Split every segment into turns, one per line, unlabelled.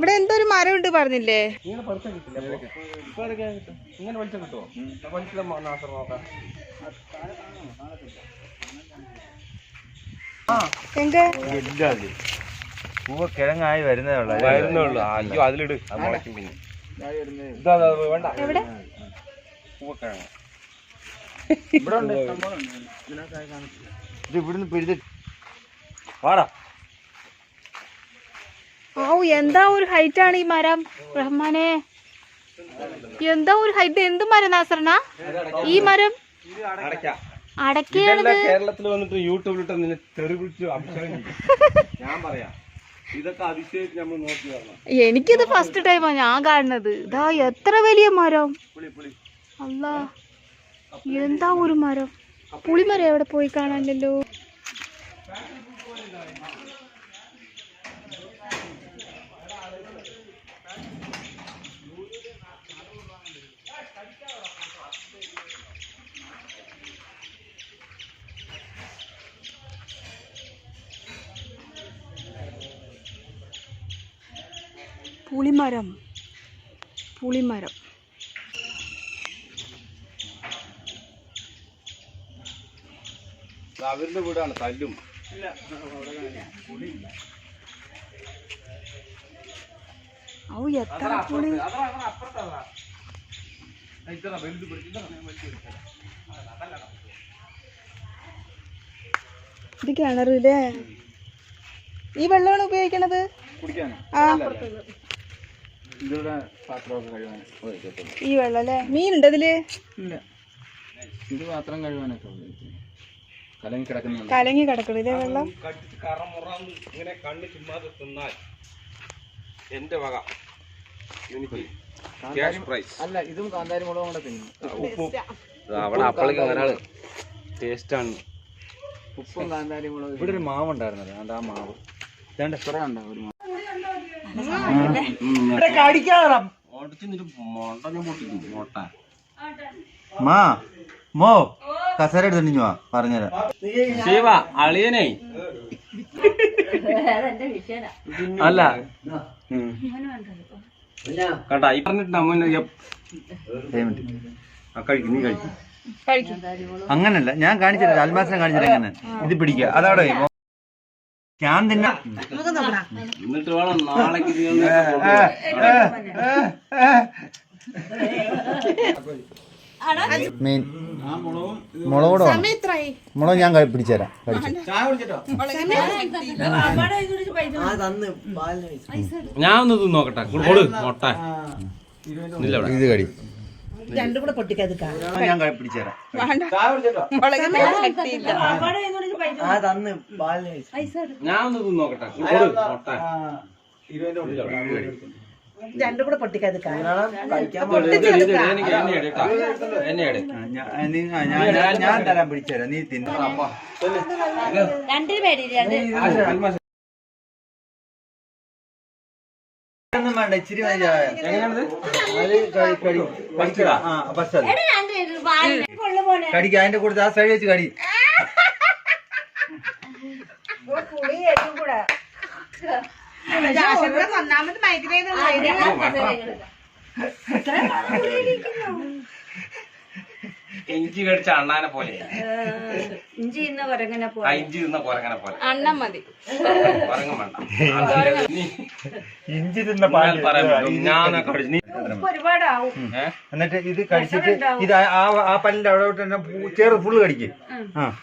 ഇവിടെ എന്തോ ഒരു മരം ഉണ്ട് പറഞ്ഞില്ലേ?
ഇങ്ങനെ കിട്ടുമോ നോക്കാം.
പൂവ് കിഴങ്ങായി വരുന്നേ ഉള്ളൂ.
വരുന്നേ ഉള്ളൂ. അയ്യോ അതിലിട്. അത്. മുളയ്ക്കും പിന്നെ. ഇതാ വേണ്ട. പൂവക്കിഴങ്ങ്
ഇവിടെ ഉണ്ട്. ഇത് ഇവിടുന്ന് പിഴുതി വാടാ.
ഔ എന്താ ഒരു ഹൈറ്റ് ആണ് ഈ മരം? റഹ്മാനെ. എന്താ ഒരു ഹൈറ്റ് എന്ത് മരം നാസറണ ഈ മരം?
അടയ്ക്കാം
അടക്കയാണ്
ഇതെല്ലാം കേരളത്തിൽ വന്നിട്ട് യൂട്യൂബിലിട്ട് നിന്നെ തെറി വിളിച്ചു അഭിഷേകം ഞാൻ പറയാം. ഇതൊക്കെ അതിശയിച്ച് നമ്മൾ നോക്കി വരണം.
എനിക്കിത് ഫസ്റ്റ് ടൈമാ ഞാൻ കാണുന്നത്. ഇതാ എത്ര വലിയ മരം? അല്ല എന്താ ഒരു മരം? പുളിമരം എവിടെ പോയി കാണാനില്ലല്ലോ പുളിമരം. പുളിമരം.
അവരുടെ വീടാണ് തല്ലും.
ഔ എത്ര പുളി.
ഇതാ,
കിണറില്ലേ ഈ വെള്ളമാണ് ഉപയോഗിക്കണത്?
കുടിക്കാനോ?
ആ ഈ വെള്ളം അല്ലേ മീനുണ്ട് അതിൽ
ഇല്ല. ഇത് പാത്രം കഴുകാനൊക്കെ കലങ്ങി കിടക്കുന്നുണ്ട്.
കലങ്ങി കിടക്കണില്ലേ വെള്ളം?
കടിച്ച് കറമുറാന്ന് ഇങ്ങനെ കണ്ണ് ചുമ്മാതെ തിന്നാൽ എന്റെ വക. എനിക്ക് ക്യാഷ് പ്രൈസ്
അല്ല ഇതും കാന്താരി മുളകും കൂടെ തിന്നു.
ഉപ്പും. അവിടെ അപ്പളേക്ക് ഒരാൾ ടേസ്റ്റ്
ഉപ്പും കാന്താരി മുളകും ഇവിടെ ഒരു മാവ് ഉണ്ടായിരുന്നത് അതാ ആ മാവ്. രണ്ട് എത്ര ഉണ്ടാവും ഒരു മാവ്.
മോട്ട.
മാ മോ കസര എടുത്തിട്ട് വാ പറഞ്ഞുതരാം.
ശിവ അളിയനെ. അല്ല. കണ്ടാ ഈ പറഞ്ഞിട്ട് കഴിക്കും നീ കഴിക്കും.
അങ്ങനല്ല ഞാൻ കാണിച്ചില്ല അൽമാസിനെ കാണിച്ചില്ല അങ്ങനെ ഇത് പിടിക്കുക. അതവിടെ. ഞാൻ തന്നെ
എന്നിട്ട് വേണം നാളേക്ക്
മീൻ. മുളകൂടെ മുളക് ഞാൻ പിടിച്ചുതരാം. കഴിച്ചു.
ഞാൻ ഒന്ന് നോക്കട്ടെ.
ഇത് കടി ഞാൻ
കൂടെ ശക്തിയില്ല
ഞാൻ ഒന്ന് കൊടു.
ആ, ഞാൻ- നീ- ആ, ഞാൻ- ഞാൻ- ഞാൻ തരാൻ പിടിച്ചേരാ നീ തിന്നു.
രണ്ടിന് പേടി
ഒന്നും വേണ്ട ഇച്ചിരി മതി. ചായ.
എങ്ങനെയാണിത്?
അത് കഴി- കടി.
പഠിച്ചതാ.
ആ ഫസ്റ്റ് കടിക്ക് അതിന്റെ കൂടെ ആ സൈഡ് വെച്ച് കടി.
ഇഞ്ചി കടിച്ച അണ്ണാനെ പോലെ.
ഇഞ്ചി ഇന്ന കൊരങ്ങനെ പോലെ.
ഇഞ്ചി തിന്ന കൊരങ്ങനെ പോലെ.
അണ്ണം മതി.
കൊരങ്ങൻ വേണ്ട.
ഇഞ്ചി തിന്ന.
ഞാനൊക്കെ
എന്നിട്ട് ഇത് കഴിച്ചിട്ട് ഇത് ആ- ആ പല്ലിന്റെ അവിടെ തന്നെ ചേർ ഫുള്ള് കടിക്ക്. ആ.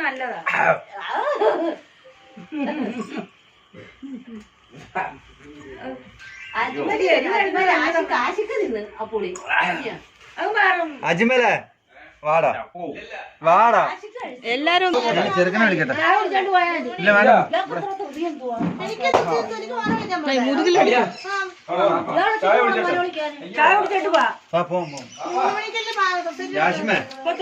നല്ലതാ. ഒരു കാശിക്ക് നിന്ന് ആ പുളി.
അജ്മല
വാടാ. വാടാ.
എല്ലാരും
ചെറുക്കനെ വിളിക്കട്ടെ. ഇല്ല വേണ്ട.
മുതുകിൽ
പോം, പോം.
ഇപ്പൊ